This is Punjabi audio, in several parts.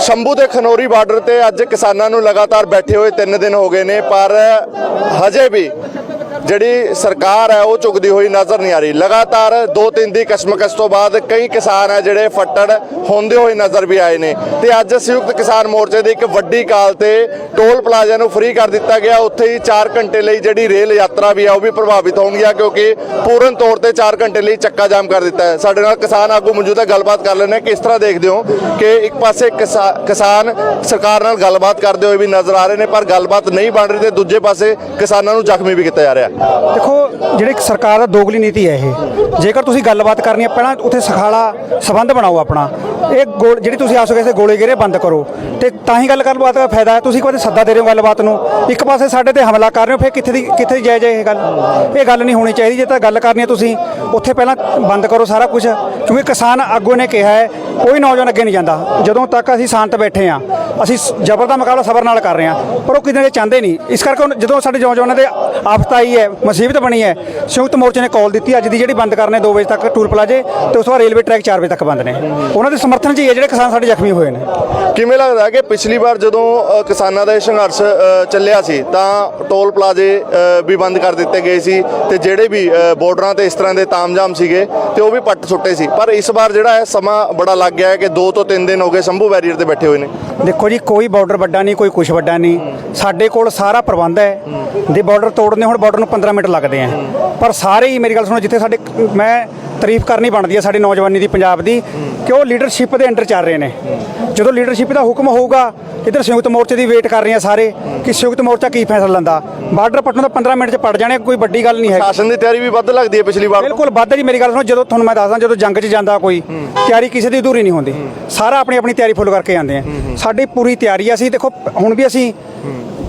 ਸ਼ੰਭੂ ਦੇ ਖਨੌਰੀ ਬਾਰਡਰ ਤੇ ਅੱਜ ਕਿਸਾਨਾਂ ਨੂੰ ਲਗਾਤਾਰ ਬੈਠੇ ਹੋਏ 3 ਦਿਨ ਹੋ ਗਏ ਨੇ, ਪਰ ਹਜੇ ਵੀ ਜਿਹੜੀ ਸਰਕਾਰ ਹੈ, ਉਹ ਝੁਕਦੀ ਹੋਈ ਨਜ਼ਰ ਨਹੀਂ ਆ ਰਹੀ। ਲਗਾਤਾਰ 2-3 ਦੀ ਕਸ਼ਮਕਸ਼ ਤੋਂ ਬਾਅਦ ਕਈ ਕਿਸਾਨ ਹੈ, ਜਿਹੜੇ ਫੱਟੜ ਹੁੰਦੇ ਹੋਏ ਨਜ਼ਰ ਵੀ ਆਏ ਨੇ। ਤੇ ਅੱਜ ਸੰਯੁਕਤ ਕਿਸਾਨ ਮੋਰਚੇ ਦੀ ਇੱਕ ਵੱਡੀ ਕਾਲ ਤੇ ਟੋਲ ਪਲਾਜ਼ਾ ਨੂੰ ਫ੍ਰੀ ਕਰ ਦਿੱਤਾ ਗਿਆ। ਉੱਥੇ ਹੀ 4 ਘੰਟੇ ਲਈ ਜਿਹੜੀ ਰੇਲ ਯਾਤਰਾ ਵੀ ਹੈ ਉਹ ਵੀ ਪ੍ਰਭਾਵਿਤ ਹੋਣਗੀਆਂ ਕਿਉਂਕਿ ਪੂਰਨ ਤੌਰ ਤੇ 4 ਘੰਟੇ ਲਈ ਚੱਕਾ ਜਾਮ ਕਰ ਦਿੱਤਾ ਹੈ। ਸਾਡੇ ਨਾਲ ਕਿਸਾਨ ਆਗੂ ਮੌਜੂਦ ਹੈ, ਗੱਲਬਾਤ ਕਰ ਲੈਣੇ ਕਿਸ ਤਰ੍ਹਾਂ ਦੇਖਦੇ ਹੋ ਕਿ ਇੱਕ ਪਾਸੇ ਕਿਸਾ- ਕਿਸਾਨ ਸਰਕਾਰ ਨਾਲ ਗੱਲਬਾਤ ਕਰਦੇ ਹੋਏ ਵੀ ਨਜ਼ਰ ਆ ਰਹੇ ਨੇ, ਪਰ ਗੱਲਬਾਤ ਨਹੀਂ ਬਣ ਰਹੀ ਤੇ ਦੂਜੇ ਪਾਸੇ ਕਿਸਾਨਾਂ ਨੂੰ ਜ਼ਖਮੀ ਵੀ ਕੀਤਾ ਜਾ ਰਿਹਾ। ਦੇਖੋ, ਜਿਹੜੀ ਸਰਕਾਰ ਦਾ ਦੋਗਲੀ ਨੀਤੀ ਹੈ ਇਹ। ਜੇਕਰ ਤੁਸੀਂ ਗੱਲਬਾਤ ਕਰਨੀ ਹੈ, ਪਹਿਲਾਂ ਉੱਥੇ ਸਖਾਲਾ ਸਬੰਧ ਬਣਾਓ ਆਪਣਾ। ਇਹ ਗੋਲ- ਜਿਹੜੀ ਤੁਸੀਂ ਆਸੋ ਕਿਸੇ ਗੋਲੇ ਗੇਰੇ, ਬੰਦ ਕਰੋ। ਤੇ ਤਾਂ ਹੀ ਗੱਲ ਗੱਲਬਾਤ ਦਾ ਫਾਇਦਾ ਹੈ। ਤੁਸੀਂ ਇੱਕ ਸੱਦਾ ਦੇ ਰਹੇ ਹੋ ਗੱਲਬਾਤ ਨੂੰ। ਇੱਕ ਪਾਸੇ ਸਾਡੇ ਤੇ ਹਮਲਾ ਕਰ ਰਹੇ ਹੋ, ਫਿਰ ਕਿੱਥੇ ਦੀ ਕਿੱਥੇ ਦੀ ਜਾਇਜ਼ ਹੈ ਇਹ ਗੱਲ? ਇਹ ਗੱਲ ਨਹੀਂ ਹੋਣੀ ਚਾਹੀਦੀ। ਜੇ ਤਾਂ ਗੱਲ ਕਰਨੀ ਹੈ ਤੁਸੀਂ, ਉੱਥੇ ਪਹਿਲਾਂ ਬੰਦ ਕਰੋ ਸਾਰਾ ਕੁਝ। ਕਿਉਂਕਿ ਕਿਸਾਨ ਆਗੂ ਨੇ ਕਿਹਾ ਹੈ, ਕੋਈ ਨੌਜਵਾਨ ਅੱਗੇ ਨਹੀਂ ਜਾਂਦਾ। ਜਦੋਂ ਤੱਕ ਅਸੀਂ ਸ਼ਾਂਤ ਬੈਠੇ ਆ ਅਸੀਂ ਸ- ਜ਼ਬਰ ਦਾ ਮੁਕਾਬਲਾ ਸਬਰ ਨਾਲ ਕਰ ਰਹੇ ਹਾਂ। ਪਰ ਉਹ ਕਿਤੇ ਚਾਹੁੰਦੇ ਨਹੀਂ। ਇਸ ਕਰਕੇ ਹੁਣ ਜਦੋਂ ਸਾਡੇ ਨੌਜਵਾਨਾਂ ਦੇ ਆਫਤ ਆਈ ਹੈ ਮੁਸੀਬਤ ਬਣੀ ਹੈ। ਸੰਯੁਕਤ ਮੋਰਚੇ ਨੇ ਕਾਲ ਦਿੱਤੀ ਅੱਜ ਦੀ ਜਿਹੜੀ ਬੰਦ ਕਰਨੇ 2 ਵਜੇ ਤੱਕ ਟੂਲ ਪਲਾਜੇ ਤੇ ਉਸ ਤੋਂ ਬਾਅਦ ਰੇਲਵੇ ਟਰੈਕ 4 ਵਜੇ ਤੱਕ ਬੰਦ ਨੇ। ਉਹਨਾਂ ਦੇ ਸਮਰਥਨ 'ਚ ਹੀ ਹੈ ਜਿਹੜੇ ਕਿਸਾਨ ਸਾਡੇ ਜ਼ਖਮੀ ਹੋਏ ਨੇ। ਕਿਵੇਂ ਲੱਗਦਾ ਕਿ ਪਿਛਲੀ ਵਾਰ ਜਦੋਂ ਕਿਸਾਨਾਂ ਦਾ ਇਹ ਸੰਘਰਸ਼ ਚੱਲਿਆ ਸੀ ਤਾਂ ਟੋਲ ਪਲਾਜ਼ੇ ਵੀ ਬੰਦ ਕਰ ਦਿੱਤੇ ਗਏ ਸੀ ਤੇ ਜਿਹੜੇ ਵੀ ਅ, ਬਾਰਡਰਾਂ ਤੇ ਇਸ ਤਰ੍ਹਾਂ ਦੇ ਤਾਮਝਾਮ ਸੀਗੇ ਤੇ ਉਹ ਵੀ ਪੱਟ ਸੁੱਟੇ ਸੀ। ਪਰ ਇਸ ਵਾਰ ਜਿਹੜਾ ਹੈ ਸਮਾਂ ਬੜਾ ਲੱਗ ਗਿਆ ਹੈ ਕਿ 2 ਤੋਂ 3 ਦਿਨ ਹੋ ਗਏ ਸ਼ੰਭੂ ਬੈਰੀਅਰ ਤੇ ਬੈਠੇ ਹੋਏ ਨੇ। ਦੇਖੋ ਜੀ, ਕੋਈ ਬਾਰਡਰ ਵੱਡਾ ਨਹੀਂ, ਕੋਈ ਕੁਛ ਵੱਡਾ ਨਹੀਂ। ਸਾਡੇ ਕੋਲ ਸਾਰਾ ਪ੍ਰਬੰਧ ਹੈ। ਦੇ ਬਾਰਡਰ ਤੋੜਨੇ ਹੁਣ ਬਾਰਡਰ ਨੂੰ 15 ਮਿੰਟ ਲੱਗਦੇ ਆ। ਪਰ ਸਾਰੇ ਹੀ, ਮੇਰੀ ਗੱਲ ਸੁਣੋ, ਜਿੱਥੇ ਸਾਡੇ, ਮੈਂ ਤਾਰੀਫ ਕਰਨੀ ਬਣਦੀ ਹੈ ਸਾਡੀ ਨੌਜਵਾਨੀ ਦੀ ਪੰਜਾਬ ਦੀ ਕਿ ਉਹ ਲੀਡਰਸ਼ਿਪ ਦੇ ਅੰਡਰ ਚੱਲ ਰਹੇ ਨੇ। ਜਦੋਂ ਲੀਡਰਸ਼ਿਪ ਦਾ ਹੁਕਮ ਹੋਊਗਾ ਇੱਧਰ ਸੰਯੁਕਤ ਮੋਰਚੇ ਦੀ ਵੇਟ ਕਰ ਰਹੀਆਂ ਸਾਰੇ ਕਿ ਸੰਯੁਕਤ ਮੋਰਚਾ ਕੀ ਫੈਸਲਾ ਲੈਂਦਾ? ਬਾਰਡਰ ਪੱਟਣ ਦਾ 15 ਮਿੰਟ 'ਚ ਪੜ ਜਾਣੇ ਕੋਈ ਵੱਡੀ ਗੱਲ ਨਹੀਂ ਹੈ। ਸ਼ਾਸਨ ਦੀ ਤਿਆਰੀ ਵੀ ਵੱਧ ਲੱਗਦੀ ਹੈ ਪਿਛਲੀ ਵਾਰ ਬਿਲਕੁਲ ਵੱਧ ਜੀ ਮੇਰੀ ਗੱਲ ਸੁਣੋ ਜਦੋਂ ਤੁਹਾਨੂੰ ਮੈਂ ਦੱਸਦਾ ਜਦੋਂ ਜੰਗ 'ਚ ਜਾਂਦਾ ਕੋਈ ਤਿਆਰੀ ਕਿਸੇ ਦੀ ਅਧੂਰੀ ਨਹੀਂ ਹੁੰਦੀ। ਸਾਰਾ ਆਪਣੀ ਆਪਣੀ ਤਿਆਰੀ ਫੁੱਲ ਕਰਕੇ ਆਉਂਦੇ ਆ। ਸਾਡੀ ਪੂਰੀ ਤਿਆਰੀ ਆ ਅਸੀਂ ਦੇਖੋ ਹੁਣ ਵੀ ਅਸੀਂ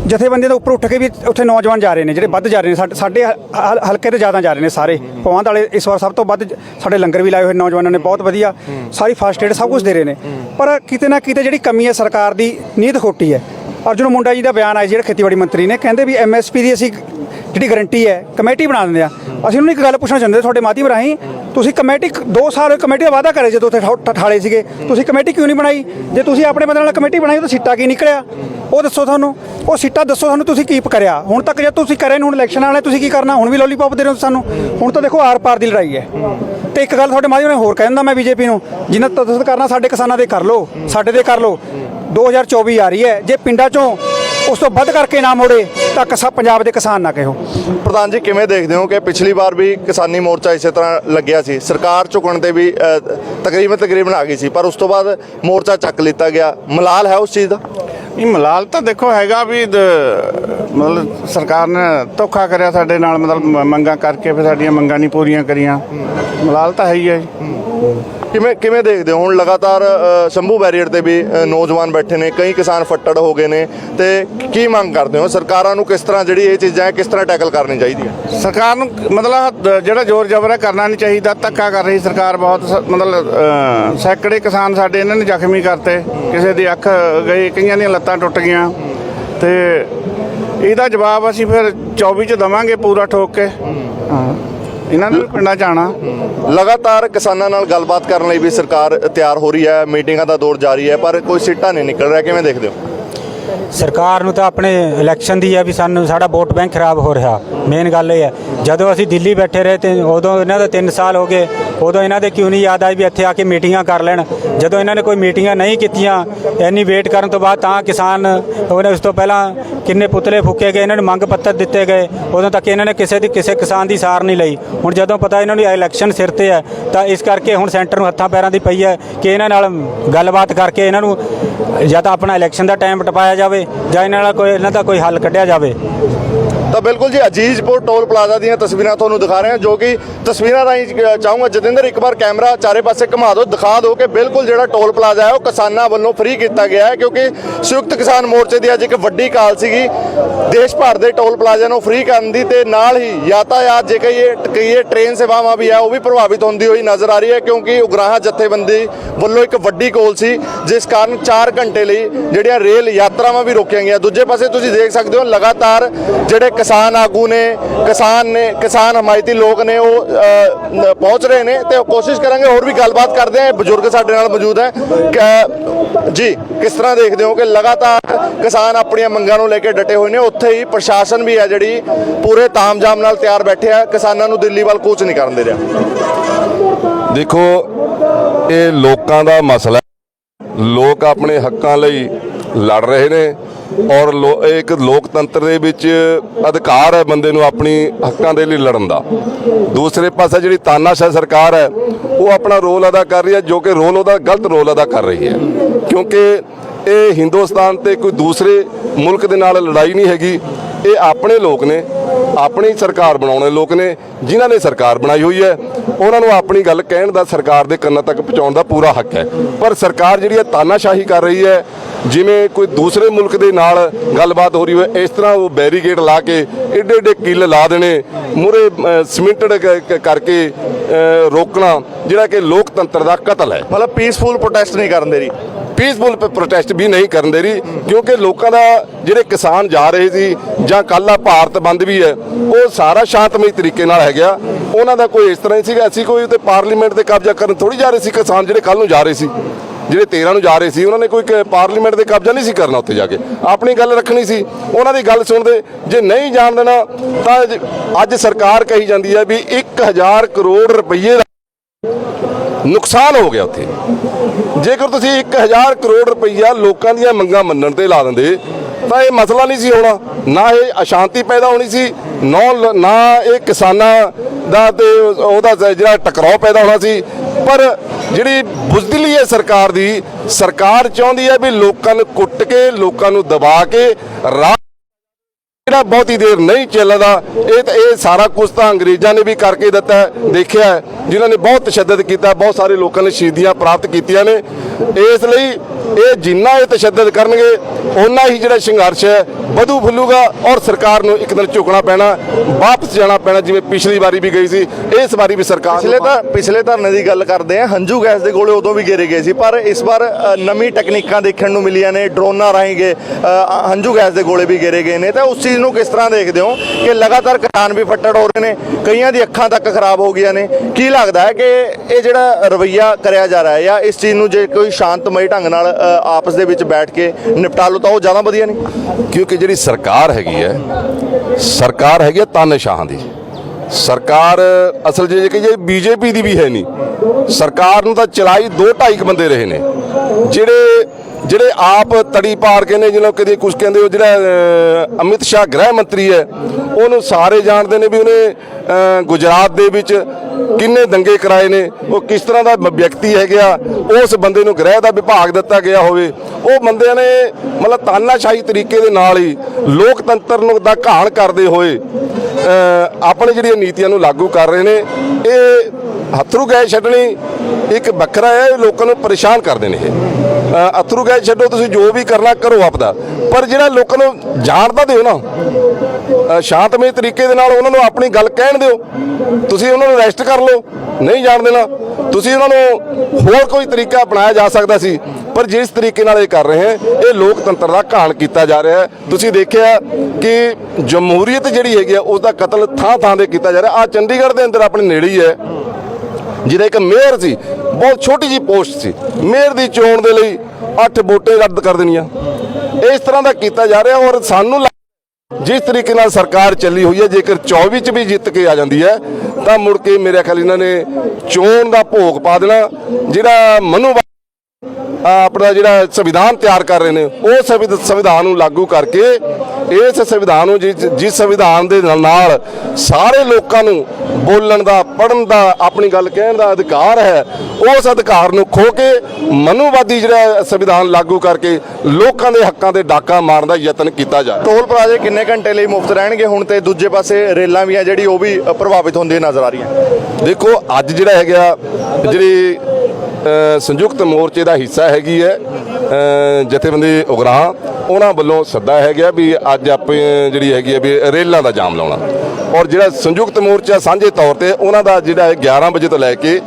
ਜਥੇਬੰਦੀਆਂ ਤੋਂ ਉੱਪਰ ਉੱਠ ਕੇ ਵੀ ਉੱਥੇ ਨੌਜਵਾਨ ਜਾ ਰਹੇ ਨੇ, ਜਿਹੜੇ ਵੱਧ ਜਾ ਰਹੇ ਨੇ, ਸਾਡੇ- ਸਾਡੇ ਹਲਕੇ ਤੇ ਜ਼ਿਆਦਾ ਜਾ ਰਹੇ ਨੇ ਸਾਰੇ। ਪਵੰਦ ਵਾਲੇ ਇਸ ਵਾਰ ਸਭ ਤੋਂ ਵੱਧ ਸਾਡੇ ਲੰਗਰ ਵੀ ਲਾਏ ਹੋਏ ਨੌਜਵਾਨਾਂ ਨੇ, ਬਹੁਤ ਵਧੀਆ। ਸਾਰੀ ਫਸਟ ਏਡ ਸਭ ਕੁਝ ਦੇ ਰਹੇ ਨੇ। ਪਰ ਕਿਤੇ ਨਾ ਕਿਤੇ ਜਿਹੜੀ ਕਮੀ ਹੈ, ਸਰਕਾਰ ਦੀ ਨੀਤ ਖੋਟੀ ਹੈ। ਅਰਜੁਨ ਮੁੰਡਾ ਜੀ ਦਾ ਬਿਆਨ ਆਇਆ ਜਿਹੜਾ ਖੇਤੀਬਾੜੀ ਮੰਤਰੀ ਨੇ, ਕਹਿੰਦੇ ਵੀ ਐਮਐਸਪੀ ਦੀ ਅਸੀਂ ਜਿਹੜੀ ਗਰੰਟੀ ਹੈ, ਕਮੇਟੀ ਬਣਾ ਦਿੰਦੇ ਆ ਅਸੀਂ ਉਹਨੂੰ ਇੱਕ ਗੱਲ ਪੁੱਛਣਾ ਚਾਹੁੰਦੇ ਤੁਹਾਡੇ ਮਾਧਿਅਮ ਰਾਹੀਂ, ਤੁਸੀਂ ਕਮੇਟੀ 2 ਸਾਲ ਕਮੇਟੀ ਦਾ ਵਾਅਦਾ ਕਰੇ ਜਦੋਂ ਉੱਥੇ ਠਾਲੇ ਸੀਗੇ। ਤੁਸੀਂ ਕਮੇਟੀ ਕਿਉਂ ਨਹੀਂ ਬਣਾਈ? ਜੇ ਤੁਸੀਂ ਆਪਣੇ ਬੰਦੇ ਨਾਲ ਕਮੇਟੀ ਬਣਾਈ ਤਾਂ ਸਿੱਟਾ ਕੀ ਨਿਕਲਿਆ? ਉਹ ਦੱਸੋ ਤੁਹਾਨੂੰ ਉਹ ਸੀਟਾਂ ਦੱਸੋ ਸਾਨੂੰ ਤੁਸੀਂ ਕੀਪ ਕਰਿਆ? ਹੁਣ ਤੱਕ ਜੇ ਤੁਸੀਂ ਕਰੇ ਨੂੰ, ਹੁਣ ਇਲੈਕਸ਼ਨ ਵਾਲੇ ਤੁਸੀਂ ਕੀ ਕਰਨਾ? ਹੁਣ ਵੀ ਲੋਲੀਪੌਪ ਦੇ ਰਹੇ ਹੋ ਸਾਨੂੰ। ਹੁਣ ਤਾਂ ਦੇਖੋ ਆਰ ਪਾਰ ਦੀ ਲੜਾਈ ਹੈ। ਤੇ ਇੱਕ ਗੱਲ ਤੁਹਾਡੇ ਮਾਧਿਅਮ ਨੇ ਹੋਰ ਕਹਿ ਦਿੰਦਾ ਮੈਂ ਬੀਜੇਪੀ ਨੂੰ, ਜਿੰਨਾ ਤਦਸਤ ਕਰਨਾ ਸਾਡੇ ਕਿਸਾਨਾਂ ਦੇ ਕਰ ਲਓ, ਸਾਡੇ ਦੇ ਕਰ ਲਓ। 2024 ਆ ਰਹੀ ਹੈ। ਜੇ ਪਿੰਡਾਂ ਚੋਂ ਉਸ ਤੋਂ ਵੱਧ ਕਰਕੇ ਨਾ ਮੋੜੇ, ਤਾਂ ਕਸਾ, ਪੰਜਾਬ ਦੇ ਕਿਸਾਨ ਨਾ ਕਹੋ। ਪ੍ਰਧਾਨ ਜੀ, ਕਿਵੇਂ ਦੇਖਦੇ ਹੋ ਕਿ ਪਿਛਲੀ ਵਾਰ ਵੀ ਕਿਸਾਨੀ ਮੋਰਚਾ ਇਸੇ ਤਰ੍ਹਾਂ ਲੱਗਿਆ ਸੀ? ਸਰਕਾਰ ਝੁਕਣ ਤੇ ਵੀ ਤਕਰੀਬਨ ਤਕਰੀਬਨ ਆ ਗਈ ਸੀ, ਪਰ ਉਸ ਤੋਂ ਬਾਅਦ ਮੋਰਚਾ ਚੱਕ ਲਿੱਤਾ ਗਿਆ। ਮਲਾਲ ਹੈ ਉਸ ਚੀਜ਼ ਦਾ? ਇਹ ਮਲਾਲ ਤਾਂ ਦੇਖੋ ਹੈਗਾ ਵੀ ਮਤਲਬ ਸਰਕਾਰ ਨੇ ਧੋਖਾ ਕਰਿਆ ਸਾਡੇ ਨਾਲ, ਮਤਲਬ ਮੰਗਾਂ ਕਰਕੇ ਫਿਰ ਸਾਡੀਆਂ ਮੰਗਾਂ ਨਹੀਂ ਪੂਰੀਆਂ ਕਰੀਆਂ। ਮਲਾਲ ਤਾਂ ਹੈ ਹੀ ਹੈ ਜੀ। ਕਿਵੇਂ ਕਿਵੇਂ ਦੇਖਦੇ ਹੋ? ਹੁਣ ਲਗਾਤਾਰ ਅ, ਸ਼ੰਭੂ ਬੈਰੀਅਰ ਤੇ ਵੀ ਅ, ਨੌਜਵਾਨ ਬੈਠੇ ਨੇ ਕਈ ਕਿਸਾਨ ਫੱਟੜ ਹੋ ਗਏ ਨੇ ਤੇ ਕੀ ਮੰਗ ਕਰਦੇ ਹੋ? ਸਰਕਾਰਾਂ ਨੂੰ ਕਿਸ ਤਰ੍ਹਾਂ ਜਿਹੜੀ ਇਹ ਚੀਜ਼ਾਂ ਹੈ ਕਿਸ ਤਰ੍ਹਾਂ ਟੈਕਲ ਕਰਨੀ ਚਾਹੀਦੀ ਹੈ ਸਰਕਾਰ ਨੂੰ ਮਤਲਬ ਦ- ਜਿਹੜਾ ਜ਼ੋਰ ਜ਼ਬਰ ਹੈ ਕਰਨਾ ਨਹੀਂ ਚਾਹੀਦਾ ਧੱਕਾ ਕਰ ਰਹੀ ਸਰਕਾਰ ਬਹੁਤ ਸ- ਮਤਲਬ ਅ, ਸੈਂਕੜੇ ਕਿਸਾਨ ਸਾਡੇ ਇਹਨਾਂ ਨੇ ਜ਼ਖਮੀ ਕਰਤੇ ਕਿਸੇ ਦੀ ਅੱਖ ਗਈ ਕਈਆਂ ਦੀਆਂ ਲੱਤਾਂ ਟੁੱਟ ਗਈਆਂ ਤੇ ਇਹਦਾ ਜਵਾਬ ਅਸੀਂ ਫਿਰ 24 ਚ ਦਵਾਂਗੇ ਪੂਰਾ ਠੋਕ ਕੇ। ਹਾਂ। ਇਹਨਾਂ ਨੇ ਵੀ ਪਿੰਡਾਂ ਚ ਆਉਣਾ। ਲਗਾਤਾਰ ਕਿਸਾਨਾਂ ਨਾਲ ਗੱਲਬਾਤ ਕਰਨ ਲਈ ਵੀ ਸਰਕਾਰ ਤਿਆਰ ਹੋ ਰਹੀ ਹੈ ਮੀਟਿੰਗਾਂ ਦਾ ਦੌਰ ਜਾਰੀ ਹੈ ਪਰ ਕੋਈ ਸਿੱਟਾ ਨਹੀਂ ਨਿਕਲ ਰਿਹਾ ਕਿਵੇਂ ਦੇਖਦੇ ਹੋ? ਸਰਕਾਰ ਨੂੰ ਤਾਂ ਆਪਣੇ ਇਲੈਕਸ਼ਨ ਦੀ ਹੈ ਵੀ ਸਾਨੂੰ ਸਾਡਾ ਵੋਟ ਬੈਂਕ ਖਰਾਬ ਹੋ ਰਿਹਾ। ਮੇਨ ਗੱਲ ਇਹ ਹੈ। ਜਦੋਂ ਅਸੀਂ ਦਿੱਲੀ ਬੈਠੇ ਰਹੇ ਤੇ ਉਦੋਂ ਇਹਨਾਂ ਦੇ 3 ਸਾਲ ਹੋ ਗਏ, ਉਦੋਂ ਇਹਨਾਂ ਦੇ ਕਿਉਂ ਨਹੀਂ ਯਾਦ ਆਈ ਵੀ ਇੱਥੇ ਆ ਕੇ ਮੀਟਿੰਗਾਂ ਕਰ ਲੈਣ? ਜਦੋਂ ਇਹਨਾਂ ਨੇ ਕੋਈ ਮੀਟਿੰਗਾਂ ਨਹੀਂ ਕੀਤੀਆਂ, ਇੰਨੀ ਵੇਟ ਕਰਨ ਤੋਂ ਬਾਅਦ ਤਾਂ ਕਿਸਾਨ ਉਹਨੇ ਉਸ ਤੋਂ ਪਹਿਲਾਂ ਕਿੰਨੇ ਪੁਤਲੇ ਫੂਕੇ ਗਏ, ਇਹਨਾਂ ਨੂੰ ਮੰਗ ਪੱਤਰ ਦਿੱਤੇ ਗਏ, ਉਦੋਂ ਤੱਕ ਇਹਨਾਂ ਨੇ ਕਿਸੇ ਦੀ, ਕਿਸੇ ਕਿਸਾਨ ਦੀ ਸਾਰ ਨਹੀਂ ਲਈ। ਹੁਣ ਜਦੋਂ ਪਤਾ ਇਹਨਾਂ ਨੂੰ ਇਲੈਕਸ਼ਨ ਸਿਰ ਤੇ ਹੈ, ਤਾਂ ਇਸ ਕਰਕੇ ਹੁਣ ਸੈਂਟਰ ਨੂੰ ਹੱਥਾਂ ਪੈਰਾਂ ਦੀ ਪਈ ਹੈ ਕਿ ਇਹਨਾਂ ਨਾਲ ਗੱਲਬਾਤ ਕਰਕੇ ਇਹਨਾਂ ਨੂੰ ਜਾਂ ਤਾਂ ਆਪਣਾ ਇਲੈਕਸ਼ਨ ਦਾ ਟਾਈਮ ਟਪਾਇਆ ਜਾਵੇ ਜਾਂ ਇਹਨਾਂ ਨਾਲ ਕੋਈ, ਇਹਨਾਂ ਦਾ ਕੋਈ ਹੱਲ ਕੱਢਿਆ ਜਾਵੇ। ਤਾਂ ਬਿਲਕੁਲ ਜੀ ਅਜੀਜ਼ਪੁਰ ਟੋਲ ਪਲਾਜ਼ਾ ਦੀਆਂ ਤਸਵੀਰਾਂ ਤੁਹਾਨੂੰ ਦਿਖਾ ਰਹੇ ਹਾਂ, ਜੋ ਕਿ ਤਸਵੀਰਾਂ ਰਾਹੀਂ ਚਾਹੂੰਗਾ ਜਤਿੰਦਰ, ਇੱਕ ਵਾਰ ਕੈਮਰਾ ਚਾਰੇ ਪਾਸੇ ਘੁਮਾ ਦਿਓ, ਦਿਖਾ ਦਿਓ ਕਿ ਬਿਲਕੁਲ ਜਿਹੜਾ ਟੋਲ ਪਲਾਜ਼ਾ ਹੈ, ਉਹ ਕਿਸਾਨਾਂ ਵੱਲੋਂ ਫ੍ਰੀ ਕੀਤਾ ਗਿਆ ਹੈ, ਕਿਉਂਕਿ ਸੰਯੁਕਤ ਕਿਸਾਨ ਮੋਰਚੇ ਦੀ ਅੱਜ ਇੱਕ ਵੱਡੀ ਕਾਲ ਸੀਗੀ। ਦੇਸ਼ ਭਰ ਦੇ ਟੋਲ ਪਲਾਜ਼ਾ ਨੂੰ ਫ੍ਰੀ ਕਰਨ ਦੀ ਤੇ ਨਾਲ ਹੀ ਯਾਤਾਯਾਤ, ਜੇ ਕਹੀਏ ਕਹੀਏ ਟ੍ਰੇਨ ਸੇਵਾਵਾਂ ਵੀ ਹੈ, ਉਹ ਵੀ ਪ੍ਰਭਾਵਿਤ ਹੁੰਦੀ ਹੋਈ ਨਜ਼ਰ ਆ ਰਹੀ ਹੈ, ਕਿਉਂਕਿ ਉਗਰਾਹਾਂ ਜਥੇਬੰਦੀ ਵੱਲੋਂ ਇੱਕ ਵੱਡੀ ਕੋਲ ਸੀ, ਜਿਸ ਕਾਰਨ 4 ਘੰਟੇ ਲਈ ਜਿਹੜੀਆਂ ਰੇਲ ਯਾਤਰਾਵਾਂ ਵੀ ਰੋਕੀਆਂ ਗਈਆਂ। ਦੂਜੇ ਪਾਸੇ ਤੁਸੀਂ ਦੇਖ ਸਕਦੇ ਹੋ, ਲਗਾਤਾਰ ਜਿਹੜੇ ਕਿਸਾਨ ਆਗੂ ਨੇ, ਕਿਸਾਨ ਨੇ, ਕਿਸਾਨ ਹਮਾਇਤੀ ਲੋਕ ਨੇ, ਉਹ ਪਹੁੰਚ ਰਹੇ ਨੇ ਤੇ ਕੋਸ਼ਿਸ਼ ਕਰਾਂਗੇ ਹੋਰ ਵੀ ਗੱਲਬਾਤ ਕਰਦੇ ਆ ਬਜ਼ੁਰਗ ਸਾਡੇ ਨਾਲ ਮੌਜੂਦ ਹੈ। ਜੀ, ਕਿਸ ਤਰ੍ਹਾਂ ਦੇਖਦੇ ਹੋ ਕਿ ਲਗਾਤਾਰ ਕਿਸਾਨ ਆਪਣੀਆਂ ਮੰਗਾਂ ਨੂੰ ਲੈ ਕੇ ਡਟੇ ਹੋਏ ਨੇ? ਉੱਥੇ ਹੀ ਪ੍ਰਸ਼ਾਸਨ ਵੀ ਹੈ ਜਿਹੜੀ ਪੂਰੇ ਤਾਮਝਾਮ ਨਾਲ ਤਿਆਰ ਬੈਠੇ ਆ। ਕਿਸਾਨਾਂ ਨੂੰ ਦਿੱਲੀ ਵੱਲ ਕੂਚ ਨਹੀਂ ਕਰਨ ਦੇ ਰਿਹਾ। ਦੇਖੋ, ਇਹ ਲੋਕਾਂ ਦਾ ਮਸਲਾ ਲੋਕ ਆਪਣੇ ਹੱਕਾਂ ਲਈ ਲੜ ਰਹੇ ਨੇ ਔਰ ਲੋ- ਇਹ ਇੱਕ ਲੋਕਤੰਤਰ ਦੇ ਵਿੱਚ ਅਧਿਕਾਰ ਹੈ ਬੰਦੇ ਨੂੰ ਆਪਣੀ ਹੱਕਾਂ ਦੇ ਲਈ ਲੜਨ ਦਾ। ਦੂਸਰੇ ਪਾਸੇ ਜਿਹੜੀ ਤਾਨਾਸ਼ਾਹ ਸਰਕਾਰ ਹੈ, ਉਹ ਆਪਣਾ ਰੋਲ ਅਦਾ ਕਰ ਰਹੀ ਹੈ, ਜੋ ਕਿ ਰੋਲ ਉਹਦਾ ਗਲਤ ਰੋਲ ਅਦਾ ਕਰ ਰਹੀ ਹੈ। ਕਿਉਂਕਿ ਇਹ ਹਿੰਦੁਸਤਾਨ ਤੇ ਕੋਈ ਦੂਸਰੇ ਮੁਲਕ ਦੇ ਨਾਲ ਲੜਾਈ ਨਹੀਂ ਹੈਗੀ ਇਹ ਆਪਣੇ ਲੋਕ ਨੇ, ਆਪਣੀ ਸਰਕਾਰ ਬਣਾਉਣੇ ਲੋਕ ਨੇ, ਜਿਨ੍ਹਾਂ ਨੇ ਸਰਕਾਰ ਬਣਾਈ ਹੋਈ ਹੈ, ਉਹਨਾਂ ਨੂੰ ਆਪਣੀ ਗੱਲ ਕਹਿਣ ਦਾ ਸਰਕਾਰ ਦੇ ਕੰਨਾਂ ਤੱਕ ਪਹੁੰਚਾਉਣ ਦਾ ਪੂਰਾ ਹੱਕ ਹੈ। ਪਰ ਸਰਕਾਰ ਜਿਹੜੀ ਹੈ ਤਾਨਾਸ਼ਾਹੀ ਕਰ ਰਹੀ ਹੈ, ਜਿਵੇਂ ਕੋਈ ਦੂਸਰੇ ਮੁਲਕ ਦੇ ਨਾਲ ਗੱਲਬਾਤ ਹੋ ਰਹੀ ਹੋਵੇ, ਇਸ ਤਰ੍ਹਾਂ ਉਹ ਬੈਰੀਗੇਡ ਲਾ ਕੇ ਏਡੇ ਏਡੇ ਕਿੱਲ ਲਾ ਦੇਣੇ ਮੂਰੇ ਸਿਮੈਂਟਡ ਕਰਕੇ ਰੋਕਣਾ, ਜਿਹੜਾ ਕਿ ਲੋਕਤੰਤਰ ਦਾ ਕਤਲ ਹੈ। ਮਤਲਬ ਪੀਸਫੁਲ ਪ੍ਰੋਟੈਸਟ ਨਹੀਂ ਕਰਨ ਦੇ ਰਹੀ। ਪੀਸਫੁਲ ਪ੍ਰੋਟੈਸਟ ਵੀ ਨਹੀਂ ਕਰਨ ਦੇ ਰਹੀ, ਕਿਉਂਕਿ ਲੋਕਾਂ ਦਾ ਜਿਹੜੇ ਕਿਸਾਨ ਜਾ ਰਹੇ ਸੀ ਜਾਂ ਕੱਲ੍ਹ ਆ ਭਾਰਤ ਬੰਦ ਵੀ ਹੈ, ਉਹ ਸਾਰਾ ਸ਼ਾਂਤਮਈ ਤਰੀਕੇ ਨਾਲ ਹੈਗਾ ਉਹਨਾਂ ਦਾ ਕੋਈ ਇਸ ਤਰ੍ਹਾਂ ਹੀ ਸੀਗਾ, ਅਸੀਂ ਕੋਈ ਤੇ ਪਾਰਲੀਮੈਂਟ ਤੇ ਕਬਜ਼ਾ ਕਰਨ ਥੋੜੀ ਜਾ ਰਹੇ ਸੀ ਕਿਸਾਨ ਜਿਹੜੇ ਕੱਲ ਨੂੰ ਜਾ ਰਹੇ ਸੀ, ਜਿਹੜੇ 13 ਨੂੰ ਜਾ ਰਹੇ ਸੀ, ਉਹਨਾਂ ਨੇ ਕੋਈ ਕ- ਪਾਰਲੀਮੈਂਟ ਦੇ ਕਬਜ਼ਾ ਨਹੀਂ ਸੀ ਕਰਨਾ ਉੱਥੇ ਜਾ ਕੇ। ਆਪਣੀ ਗੱਲ ਰੱਖਣੀ ਸੀ, ਉਹਨਾਂ ਦੀ ਗੱਲ ਸੁਣਦੇ, ਜੇ ਨਹੀਂ ਜਾਣ ਦੇਣਾ ਤਾਂ ਅੱਜ- ਸਰਕਾਰ ਕਹੀ ਜਾਂਦੀ ਹੈ ਵੀ 1000 ਕਰੋੜ ਰੁਪਏ ਦਾ ਨੁਕਸਾਨ ਹੋ ਗਿਆ ਉੱਥੇ। ਜੇਕਰ ਤੁਸੀਂ 1000 ਕਰੋੜ ਰੁਪਈਆ ਲੋਕਾਂ ਦੀਆਂ ਮੰਗਾਂ ਮੰਨਣ ਤੇ ਲਾ ਦਿੰਦੇ, ਤਾਂ ਇਹ ਮਸਲਾ ਨਹੀਂ ਸੀ ਹੋਣਾ। ਨਾ ਇਹ ਅਸ਼ਾਂਤੀ ਪੈਦਾ ਹੋਣੀ ਸੀ, ਨਾ ਨਾ ਇਹ ਕਿਸਾਨਾਂ ਦਾ ਤੇ ਉਹਦਾ ਜਿਹੜਾ ਟਕਰਾਅ ਪੈਦਾ ਹੋਣਾ ਸੀ। ਪਰ ਜਿਹੜੀ ਬੁਜ਼ਦਿਲੀ ਹੈ ਸਰਕਾਰ ਦੀ, ਸਰਕਾਰ ਚਾਹੁੰਦੀ ਹੈ ਵੀ ਲੋਕਾਂ ਨੂੰ ਕੁੱਟ ਕੇ, ਲੋਕਾਂ ਨੂੰ ਦਬਾ ਕੇ, ਰਾਹ ਜਿਹੜਾ ਬਹੁਤੀ ਦੇਰ ਨਹੀਂ ਚੱਲਦਾ ਇਹ ਤਾਂ ਇਹ ਸਾਰਾ ਕੁਝ ਤਾਂ ਅੰਗਰੇਜ਼ਾਂ ਨੇ ਵੀ ਕਰਕੇ ਦਿੱਤਾ ਦੇਖਿਆ ਹੈ, ਜਿਨ੍ਹਾਂ ਨੇ ਬਹੁਤ ਤਸ਼ੱਦਦ ਕੀਤਾ ਬਹੁਤ ਸਾਰੇ ਲੋਕਾਂ ਨੇ ਸ਼ਹੀਦੀਆਂ ਪ੍ਰਾਪਤ ਕੀਤੀਆਂ ਨੇ। ਇਸ ਲਈ ਇਹ ਜਿੰਨਾ ਇਹ ਤਸ਼ੱਦਦ ਕਰਨਗੇ ਓਨਾ ਹੀ ਜਿਹੜਾ ਸੰਘਰਸ਼ ਹੈ ਵਧੂ ਫੁੱਲੂਗਾ ਔਰ ਸਰਕਾਰ ਨੂੰ ਇੱਕ ਦਿਨ ਝੁਕਣਾ ਪੈਣਾ ਵਾਪਸ ਜਾਣਾ ਪੈਣਾ ਜਿਵੇਂ ਪਿਛਲੀ ਵਾਰੀ ਵੀ ਗਈ ਸੀ ਇਸ ਵਾਰੀ ਵੀ ਸਰਕਾਰ ਪਿਛਲੇ ਤਾਂ ਪਿਛਲੇ ਧਰਨੇ ਦੀ ਗੱਲ ਕਰਦੇ ਆ ਹੰਝੂ ਗੈਸ ਦੇ ਗੋਲੇ ਉਦੋਂ ਵੀ ਗੇਰੇ ਗਏ ਸੀ ਪਰ ਇਸ ਵਾਰ ਨਵੀਂ ਟੈਕਨੀਕਾਂ ਦੇਖਣ ਨੂੰ ਮਿਲੀਆਂ ਨੇ ਡਰੋਨਾਂ ਰਾਹੀਂ ਗਏ ਹੰਝੂ ਗੈਸ ਦੇ ਗੋਲੇ ਵੀ ਗੇਰੇ ਗਏ ਨੇ ਤਾਂ ਉਸ ਚੀਜ਼ ਨੂੰ ਕਿਸ ਤਰ੍ਹਾਂ ਦੇਖਦੇ ਹੋ ਕਿ ਲਗਾਤਾਰ ਕਿਸਾਨ ਵੀ ਫੱਟੜ ਹੋ ਰਹੇ ਨੇ ਕਈਆਂ ਦੀ ਅੱਖਾਂ ਤੱਕ ਖਰਾਬ ਹੋ ਗਈਆਂ ਨੇ? ਕੀ ਲੱਗਦਾ ਹੈ ਕਿ ਇਹ ਜਿਹੜਾ ਰਵਈਆ ਕਰਿਆ ਜਾ ਰਿਹਾ ਹੈ ਜਾਂ ਇਸ ਚੀਜ਼ ਨੂੰ ਜੇ ਕੋਈ ਸ਼ਾਂਤਮਈ ਢੰਗ ਨਾਲ ਆਪਸ ਦੇ ਵਿੱਚ ਬੈਠ ਕੇ ਨਿਪਟਾ ਲਓ ਤਾਂ ਉਹ ਜ਼ਿਆਦਾ ਵਧੀਆ ਨਹੀਂ। ਕਿਉਂਕਿ ਜਿਹੜੀ ਸਰਕਾਰ ਹੈਗੀ ਹੈ, ਸਰਕਾਰ ਹੈਗੀ ਹੈ ਤਾਨਸ਼ਾਹਾਂ ਦੀ। ਸਰਕਾਰ, ਅਸਲ 'ਚ ਜੇ ਕਹੀਏ ਬੀਜੇਪੀ ਦੀ ਵੀ ਹੈ ਨਹੀਂ। ਸਰਕਾਰ ਨੂੰ ਤਾਂ ਚਲਾਈ ਦੋ ਢਾਈ ਕੁ ਬੰਦੇ ਰਹੇ ਨੇ, ਜਿਹੜੇ ਜਿਹੜੇ ਆਪ ਤੜੀ ਪਾਰ ਕੇ ਨੇ, ਜਿਹਨਾਂ ਕਦੇ ਕੁਝ ਕਹਿੰਦੇ ਉਹ ਜਿਹੜਾ ਅਮਿਤ ਸ਼ਾਹ ਗ੍ਰਹਿ ਮੰਤਰੀ ਹੈ, ਉਹਨੂੰ ਸਾਰੇ ਜਾਣਦੇ ਨੇ ਵੀ ਉਹਨੇ ਗੁਜਰਾਤ ਦੇ ਵਿੱਚ ਕਿੰਨੇ ਦੰਗੇ ਕਰਾਏ ਨੇ, ਉਹ ਕਿਸ ਤਰ੍ਹਾਂ ਦਾ ਬ- ਵਿਅਕਤੀ ਹੈਗਾ, ਉਸ ਬੰਦੇ ਨੂੰ ਗ੍ਰਹਿ ਦਾ ਵਿਭਾਗ ਦਿੱਤਾ ਗਿਆ ਹੋਵੇ। ਉਹ ਬੰਦਿਆਂ ਨੇ ਮਤਲਬ ਤਾਨਾਸ਼ਾਹੀ ਤਰੀਕੇ ਦੇ ਨਾਲ ਹੀ ਲੋਕਤੰਤਰ ਨੂੰ ਦਾ ਘਾਣ ਕਰਦੇ ਹੋਏ ਆਪਣੇ ਜਿਹੜੀਆਂ ਨੀਤੀਆਂ ਨੂੰ ਲਾਗੂ ਕਰ ਰਹੇ ਨੇ। ਇਹ ਹੱਥਰੂ ਗਏ ਛੱਡਣੀ ਇੱਕ ਵੱਖਰਾ ਹੈ ਲੋਕਾਂ ਨੂੰ ਪਰੇਸ਼ਾਨ ਕਰਦੇ ਨੇ ਇਹ। ਅਥਰੂ ਗਏ ਛੱਡੋ, ਤੁਸੀਂ ਜੋ ਵੀ ਕਰਨਾ ਕਰੋ ਆਪਦਾ। ਪਰ ਜਿਹੜਾ ਲੋਕਾਂ ਨੂੰ ਜਾਣ ਤਾਂ ਦਿਓ ਨਾ ਸ਼ਾਂਤਮਈ ਤਰੀਕੇ ਦੇ ਨਾਲ ਉਹਨਾਂ ਨੂੰ ਆਪਣੀ ਗੱਲ ਕਹਿਣ ਦਿਓ। ਤੁਸੀਂ ਉਹਨਾਂ ਨੂੰ ਰੈਸਟ ਕਰ ਲਓ, ਨਹੀਂ ਜਾਣ ਦੇਣਾ। ਤੁਸੀਂ ਉਹਨਾਂ ਨੂੰ ਹੋਰ ਕੋਈ ਤਰੀਕਾ ਅਪਣਾਇਆ ਜਾ ਸਕਦਾ ਸੀ, ਪਰ ਜਿਸ ਤਰੀਕੇ ਨਾਲ ਇਹ ਕਰ ਰਹੇ ਹੈ, ਇਹ ਲੋਕਤੰਤਰ ਦਾ ਘਾਣ ਕੀਤਾ ਜਾ ਰਿਹਾ ਹੈ। ਤੁਸੀਂ ਦੇਖਿਆ ਕਿ ਜਮਹੂਰੀਅਤ ਜਿਹੜੀ ਹੈਗੀ ਆ ਉਸ ਦਾ ਕਤਲ ਥਾਂ ਥਾਂ ਤੇ ਕੀਤਾ ਜਾ ਰਿਹਾ। ਆ ਚੰਡੀਗੜ੍ਹ ਦੇ ਅੰਦਰ ਆਪਣੇ ਨੇੜੇ ਹੀ ਹੈ, ਜਿਹਦਾ ਇੱਕ ਮੇਅਰ ਸੀ, ਬਹੁਤ ਛੋਟੀ ਜੀ ਪੋਸਟ ਸੀ। ਮੇਅਰ ਦੀ ਚੋਣ ਦੇ ਲਈ 8 ਵੋਟਾਂ ਰੱਦ ਕਰ ਦੇਣੀਆਂ। ਇਸ ਤਰ੍ਹਾਂ ਦਾ ਕੀਤਾ ਜਾ ਰਿਹਾ ਔਰ ਸਾਨੂੰ ਲੱਗ- ਜਿਸ ਤਰੀਕੇ ਨਾਲ ਸਰਕਾਰ ਚੱਲੀ ਹੋਈ ਹੈ, ਜੇਕਰ 24 ਚ ਵੀ ਜਿੱਤ ਕੇ ਆ ਜਾਂਦੀ ਹੈ, ਤਾਂ ਮੁੜ ਕੇ ਮੇਰੇ ਖਿਆਲ ਇਹਨਾਂ ਨੇ ਚੋਣ ਦਾ ਭੋਗ ਪਾ ਦੇਣਾ, ਜਿਹੜਾ ਮਨੂ ਆਪਣਾ ਜਿਹੜਾ ਸੰਵਿਧਾਨ ਤਿਆਰ ਕਰ ਰਹੇ ਨੇ ਉਹ ਸੰਵਿਧ- ਸੰਵਿਧਾਨ ਨੂੰ ਲਾਗੂ ਕਰਕੇ ਇਸ ਸੰਵਿਧਾਨ ਨੂੰ ਜਿਸ ਸੰਵਿਧਾਨ ਦੇ ਨਾਲ- ਸਾਰੇ ਲੋਕਾਂ ਨੂੰ ਬੋਲਣ ਦਾ ਪੜਨ ਦਾ ਆਪਣੀ ਗੱਲ ਕਹਿਣ ਦਾ ਅਧਿਕਾਰ ਹੈ ਉਸ ਅਧਿਕਾਰ ਨੂੰ ਖੋ ਕੇ ਮਨੂਵਾਦੀ ਜਿਹੜਾ ਸੰਵਿਧਾਨ ਲਾਗੂ ਕਰਕੇ ਲੋਕਾਂ ਦੇ ਹੱਕਾਂ ਤੇ ਡਾਕਾ ਮਾਰਨ ਦਾ ਯਤਨ ਕੀਤਾ ਜਾ ਰਿਹਾ ਟੋਲ ਪਲਾਜ਼ੇ ਕਿੰਨੇ ਘੰਟੇ ਲਈ ਮੁਫਤ ਰਹਿਣਗੇ? ਹੁਣ ਤੇ ਦੂਜੇ ਪਾਸੇ ਰੇਲਾਂ ਵੀ ਆ ਜਿਹੜੀ ਉਹ ਵੀ ਪ੍ਰਭਾਵਿਤ ਹੁੰਦੀ ਨਜ਼ਰ ਆ ਰਹੀਆਂ। ਦੇਖੋ ਅੱਜ ਜਿਹੜਾ ਹੈਗਾ ਜਿਹੜੀ ਸੰਯੁਕਤ ਮੋਰਚੇ ਦਾ ਹਿੱਸਾ ਹੈਗੀ ਹੈ ਜਥੇਬੰਦੀ ਉਗਰਾਹਾਂ, ਉਹਨਾਂ ਵੱਲੋਂ ਸੱਦਾ ਹੈਗਾ ਵੀ ਅੱਜ ਆਪੇ ਜਿਹੜੀ ਹੈਗੀ ਹੈ ਵੀ ਰੇਲਾਂ ਦਾ ਜਾਮ ਲਾਉਣਾ। ਔਰ ਜਿਹੜਾ ਸੰਯੁਕਤ ਮੋਰਚਾ ਸਾਂਝੇ ਤੌਰ ਤੇ ਉਹਨਾਂ ਦਾ ਜਿਹੜਾ ਹੈ 11 ਵਜੇ ਤੋਂ ਲੈ ਕੇ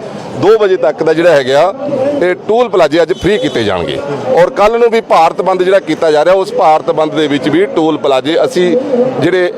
2 ਵਜੇ ਤੱਕ ਦਾ ਜਿਹੜਾ ਹੈਗਾ ਇਹ ਟੂਲ ਪਲਾਜ਼ੇ ਅੱਜ ਫ੍ਰੀ ਕੀਤੇ ਜਾਣਗੇ। ਔਰ ਕੱਲ ਨੂੰ ਵੀ ਭਾਰਤ ਬੰਦ ਜਿਹੜਾ ਕੀਤਾ ਜਾ ਰਿਹਾ, ਉਸ ਭਾਰਤ ਬੰਦ ਦੇ ਵਿੱਚ ਵੀ ਟੋਲ ਪਲਾਜ਼ੇ, ਅਸੀਂ ਜਿਹੜੇ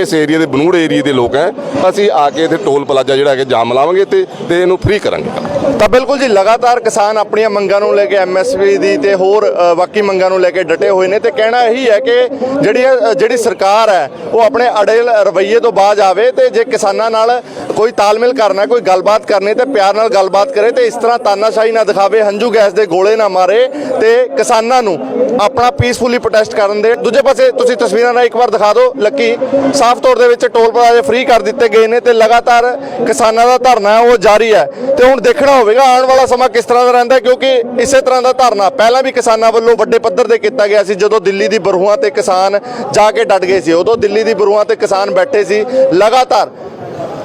ਇਸ ਏਰੀਆ ਦੇ ਬਨੂੜ ਏਰੀਆ ਦੇ ਲੋਕ ਹੈ, ਅਸੀਂ ਆ ਕੇ ਇੱਥੇ ਟੋਲ ਪਲਾਜ਼ਾ ਜਿਹੜਾ ਹੈਗਾ ਜਾਮ ਲਾਵਾਂਗੇ ਤੇ ਤੇ ਇਹਨੂੰ ਫ੍ਰੀ ਕਰਾਂਗੇ। ਤਾਂ ਬਿਲਕੁਲ ਜੀ, ਲਗਾਤਾਰ ਕਿਸਾਨ ਆਪਣੀਆਂ ਮੰਗਾਂ ਨੂੰ ਲੈ ਕੇ ਐਮਐਸਪੀ ਦੀ ਤੇ ਹੋਰ ਬਾਕੀ ਮੰਗਾਂ ਨੂੰ ਲੈ ਕੇ ਡਟੇ ਹੋਏ ਨੇ ਤੇ ਕਹਿਣਾ ਇਹੀ ਹੈ ਕਿ ਜਿਹੜੀ ਇਹ- ਜਿਹੜੀ ਸਰਕਾਰ ਹੈ, ਉਹ ਆਪਣੇ ਅੜੇਲ ਰਵੱਈਏ ਤੋਂ ਬਾਜ ਆਵੇ ਤੇ ਜੇ ਕਿਸਾਨਾਂ ਨਾਲ ਕੋਈ ਤਾਲਮੇਲ ਕਰਨਾ, ਕੋਈ ਗੱਲਬਾਤ ਕਰਨੀ ਤੇ ਪਿਆਰ ਨਾਲ ਗੱਲਬਾਤ ਕਰੇ ਤੇ ਇਸ ਤਰ੍ਹਾਂ ਤਾਨਾਸ਼ਾਹੀ ਨਾ ਦਿਖਾਵੇ, ਹੰਝੂ ਗੈਸ ਦੇ ਗੋਲੇ ਨਾ ਮਾਰੇ ਤੇ ਕਿਸਾਨਾਂ ਨੂੰ ਆਪਣਾ ਪੀਸਫੁਲੀ ਪ੍ਰੋਟੈਸਟ ਕਰਨ ਦੇ। ਦੂਜੇ ਪਾਸੇ ਤੁਸੀਂ ਤਸਵੀਰਾਂ ਨਾਲ ਇੱਕ ਵਾਰ ਦਿਖਾ ਦਿਓ, ਲੱਕੀ ਸਾਫ਼ ਤੌਰ ਦੇ ਵਿੱਚ ਟੋਲ ਪਲਾਜ਼ੇ ਫ੍ਰੀ ਕਰ ਦਿੱਤੇ ਗਏ ਨੇ ਤੇ ਲਗਾਤਾਰ ਕਿਸਾਨਾਂ ਦਾ ਧਰਨਾ ਉਹ ਜਾਰੀ ਹੈ। ਤੇ ਹੁਣ ਦੇਖਣਾ ਹੋਵੇਗਾ ਆਉਣ ਵਾਲਾ ਸਮਾਂ ਕਿਸ ਤਰ੍ਹਾਂ ਦਾ ਰਹਿੰਦਾ ਕਿਉਂਕਿ ਇਸੇ ਤਰ੍ਹਾਂ ਦਾ ਧਰਨਾ ਪਹਿਲਾਂ ਵੀ ਕਿਸਾਨਾਂ ਵੱਲੋਂ ਵੱਡੇ ਪੱਧਰ ਤੇ ਕੀਤਾ ਗਿਆ ਸੀ, ਜਦੋਂ ਦਿੱਲੀ ਦੀ ਬਰੂਹਾਂ ਤੇ ਕਿਸਾਨ ਜਾ ਕੇ ਡਟ ਗਏ ਸੀ। ਉਦੋਂ ਦਿੱਲੀ ਦੀ ਬਰੂਹਾਂ ਤੇ ਕਿਸਾਨ ਬੈਠੇ ਸੀ, ਲਗਾਤਾਰ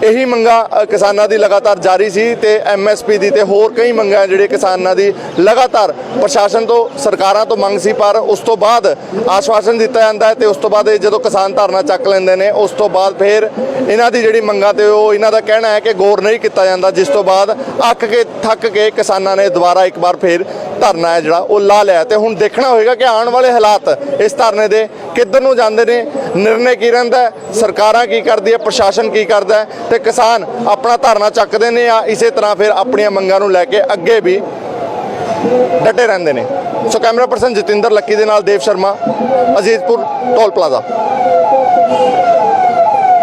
ਇਹੀ ਮੰਗਾਂ ਕਿਸਾਨਾਂ ਦੀ ਲਗਾਤਾਰ ਜਾਰੀ ਸੀ ਤੇ ਐਮਐਸਪੀ ਦੀ ਤੇ ਹੋਰ ਕਈ ਮੰਗਾਂ ਜਿਹੜੇ ਕਿਸਾਨਾਂ ਦੀ ਲਗਾਤਾਰ ਪ੍ਰਸ਼ਾਸਨ ਤੋਂ, ਸਰਕਾਰਾਂ ਤੋਂ ਮੰਗ ਸੀ, ਪਰ ਉਸ ਤੋਂ ਬਾਅਦ ਆਸ਼ਵਾਸਨ ਦਿੱਤਾ ਜਾਂਦਾ ਹੈ ਤੇ ਉਸ ਤੋਂ ਬਾਅਦ ਇਹ ਜਦੋਂ ਕਿਸਾਨ ਧਰਨਾ ਚੱਕ ਲੈਂਦੇ ਨੇ, ਉਸ ਤੋਂ ਬਾਅਦ ਫਿਰ ਇਹਨਾਂ ਦੀ ਜਿਹੜੀ ਮੰਗਾਂ ਤੇ ਉਹ ਇਹਨਾਂ ਦਾ ਕਹਿਣਾ ਹੈ ਕਿ ਗੌਰ ਨਹੀਂ ਕੀਤਾ ਜਾਂਦਾ, ਜਿਸ ਤੋਂ ਬਾਅਦ ਅੱਕ ਕੇ, ਥੱਕ ਕੇ ਕਿਸਾਨਾਂ ਨੇ ਦੁਬਾਰਾ ਇੱਕ ਵਾਰ ਫਿਰ ਧਰਨਾ ਹੈ ਜਿਹੜਾ, ਉਹ ਲਾ ਲਿਆ ਤੇ ਹੁਣ ਦੇਖਣਾ ਹੋਏਗਾ ਕਿ ਆਉਣ ਵਾਲੇ ਹਾਲਾਤ ਇਸ ਧਰਨੇ ਦੇ ਕਿੱਧਰ ਨੂੰ ਜਾਂਦੇ ਨੇ। ਨਿਰਣੇ ਕੀ ਰਹਿੰਦਾ ਸਰਕਾਰਾਂ ਕੀ ਕਰਦੀ ਹੈ? ਪ੍ਰਸ਼ਾਸਨ ਕੀ ਕਰਦਾ ਹੈ? ਤੇ ਕਿਸਾਨ ਆਪਣਾ ਧਰਨਾ ਚੱਕਦੇ ਨੇ ਜਾਂ ਇਸੇ ਤਰ੍ਹਾਂ ਫਿਰ ਆਪਣੀਆਂ ਮੰਗਾਂ ਨੂੰ ਲੈ ਕੇ ਅੱਗੇ ਵੀ ਡਟੇ ਰਹਿੰਦੇ ਨੇ? So camera person Jatinder Lucky ਦੇ ਨਾਲ ਦੇਵ ਸ਼ਰਮਾ, ਅਜੀਤਪੁਰ, ਟੋਲ ਪਲਾਜ਼ਾ।